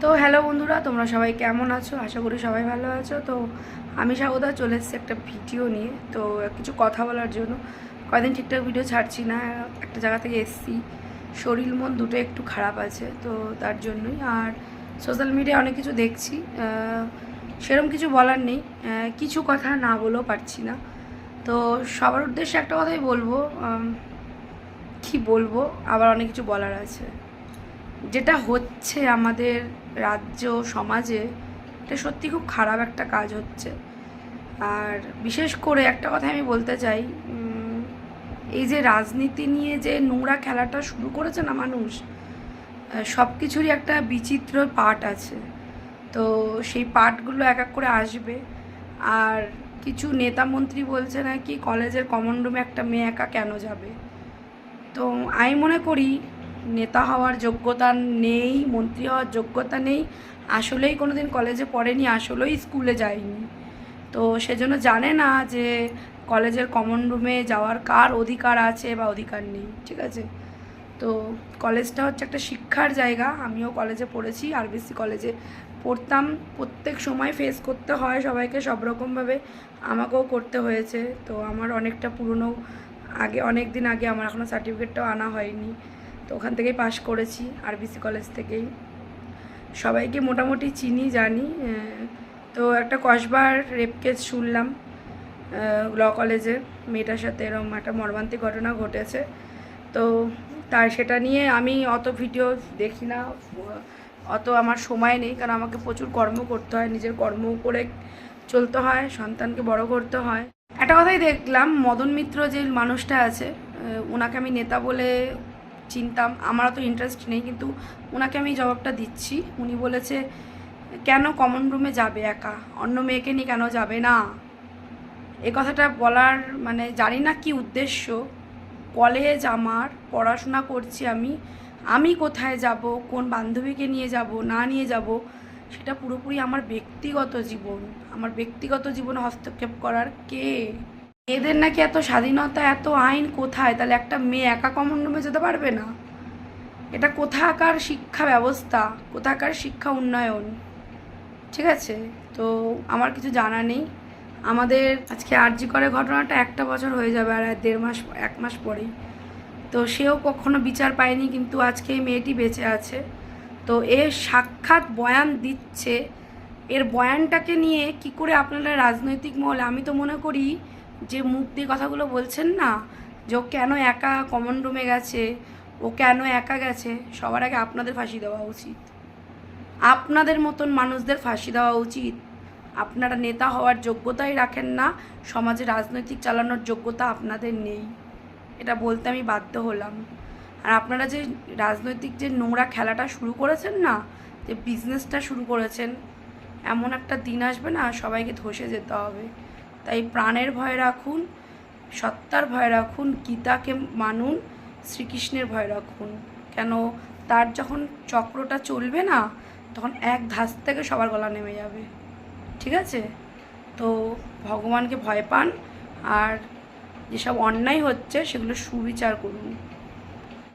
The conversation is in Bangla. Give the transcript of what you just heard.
তো হ্যালো বন্ধুরা তোমরা সবাই কেমন আছো? আশা করি সবাই ভালো আছো। তো আমি স্বাগতা চলে এসেছি একটা ভিডিও নিয়ে। তো কিছু কথা বলার জন্য। কয়দিন ঠিকঠাক ভিডিও ছাড়ছি না একটা জায়গা থেকে এসছি। শরীর মন দুটো একটু খারাপ আছে তো তার জন্যই। আর সোশ্যাল মিডিয়ায় অনেক কিছু দেখছি। আহ, সেরকম কিছু বলার নেই। কিছু কথা না বলেও পারছি না। তো সবার উদ্দেশ্যে একটা কথাই বলব। কি বলব? আবার অনেক কিছু বলার আছে। যেটা হচ্ছে আমাদের রাজ্য সমাজে, এটা সত্যি খুব খারাপ একটা কাজ হচ্ছে। আর বিশেষ করে একটা কথা আমি বলতে চাই এই যে রাজনীতি নিয়ে যে নোংরা খেলাটা শুরু করেছে না মানুষ সব কিছুরই একটা বিচিত্র পার্ট আছে। তো সেই পার্টগুলো এক এক করে আসবে। আর কিছু নেতা মন্ত্রী বলছে নাকি কলেজের কমন রুমে একটা মেয়ে একা কেন যাবে? তো আমি মনে করি নেতা হওয়ার যোগ্যতা নেই, মন্ত্রী হওয়ার যোগ্যতা নেই, আসলেই কোনো দিন কলেজে পড়েনি, আসলেই স্কুলে যায়নি। তো সেজন্য জানে না যে কলেজের কমন রুমে যাওয়ার কার অধিকার আছে বা অধিকার নেই, ঠিক আছে? তো কলেজটা হচ্ছে একটা শিক্ষার জায়গা, আমিও কলেজে পড়েছি আরবিসি কলেজে পড়তাম, প্রত্যেক সময় ফেস করতে হয় সবাইকে সব রকমভাবে, আমাকেও করতে হয়েছে। তো আমার অনেকটা পুরনো, আগে অনেক দিন আগে আমার এখনও সার্টিফিকেটটাও আনা হয়নি। তো ওখান থেকেই পাশ করেছি আরবিসি কলেজ থেকেই। সবাইকে মোটামুটি চিনি, জানি। তো একটা কসবার রেপ কেস শুনলাম ল কলেজে মেয়েটার সাথে এরকম একটা মর্মান্তিক ঘটনা ঘটেছে। তো তার সেটা নিয়ে আমি অত ভিডিও দেখি না। অত আমার সময় নেই, কারণ আমাকে প্রচুর কর্ম করতে হয়। নিজের কর্ম করে চলতে হয়, সন্তানকে বড় করতে হয়। একটা কথাই দেখলাম, মদন মিত্র যে মানুষটা আছে ওনাকে আমি নেতা বলে চিনতাম আমার তো ইন্টারেস্ট নেই, কিন্তু ওনাকে আমি জবাবটা দিচ্ছি। উনি বলেছে, কেন কমন রুমে যাবে একা? অন্য মেয়েকে নিয়ে কেন যাবে না? এ কথাটা বলার মানে জানি না কি উদ্দেশ্য। কলেজ আমার, পড়াশোনা করছি আমি। আমি কোথায় যাব? কোন বান্ধবীকে নিয়ে যাব? না নিয়ে যাব? সেটা পুরোপুরি আমার ব্যক্তিগত জীবন। আমার ব্যক্তিগত জীবনে হস্তক্ষেপ করার কে? এদের নাকি এত স্বাধীনতা, এত আইন কোথায়? তাহলে একটা মেয়ে একা কমন রুমে যেতে পারবে না? এটা কোথাকার শিক্ষা ব্যবস্থা, কোথাকার শিক্ষা উন্নয়ন? ঠিক আছে? তো আমার কিছু জানা নেই। আমাদের আজকে আরজি করে ঘটনাটা একটা বছর হয়ে যাবে আর দেড় মাস, এক মাস পরেই। তো সেও কখনো বিচার পায়নি, কিন্তু আজকে এই মেয়েটি বেঁচে আছে। তো এর সাক্ষাৎ বয়ান দিচ্ছে। এর বয়ানটাকে নিয়ে কি করে আপনারা রাজনৈতিক মহলে, আমি তো মনে করি যে মুখ দিয়ে কথাগুলো বলছেন না, যে ও কেন একা কমন রুমে গেছে, ও কেন একা গেছে, সবার আগে আপনাদের ফাঁসি দেওয়া উচিত। আপনাদের মতন মানুষদের ফাঁসি দেওয়া উচিত। আপনারা নেতা হওয়ার যোগ্যতাই রাখেন না, সমাজে রাজনৈতিক চালানোর যোগ্যতা আপনাদের নেই। এটা বলতে আমি বাধ্য হলাম। আর আপনারা যে রাজনৈতিক যে নোংরা খেলাটা শুরু করেছেন না, যে বিজনেসটা শুরু করেছেন, এমন একটা দিন আসবে না, সবাইকে ধসে যেতে হবে। তাই প্রাণের ভয় রাখুন, সত্তার ভয় রাখুন, গীতাকে মানুন, শ্রীকৃষ্ণের ভয় রাখুন। কেন তার যখন চক্রটা চলবে না, তখন এক ধাস থেকে সবার গলা নেমে যাবে। ঠিক আছে? তো ভগবানকে ভয় পান, আর যেসব অন্যায় হচ্ছে, সেগুলো সুবিচার করুন।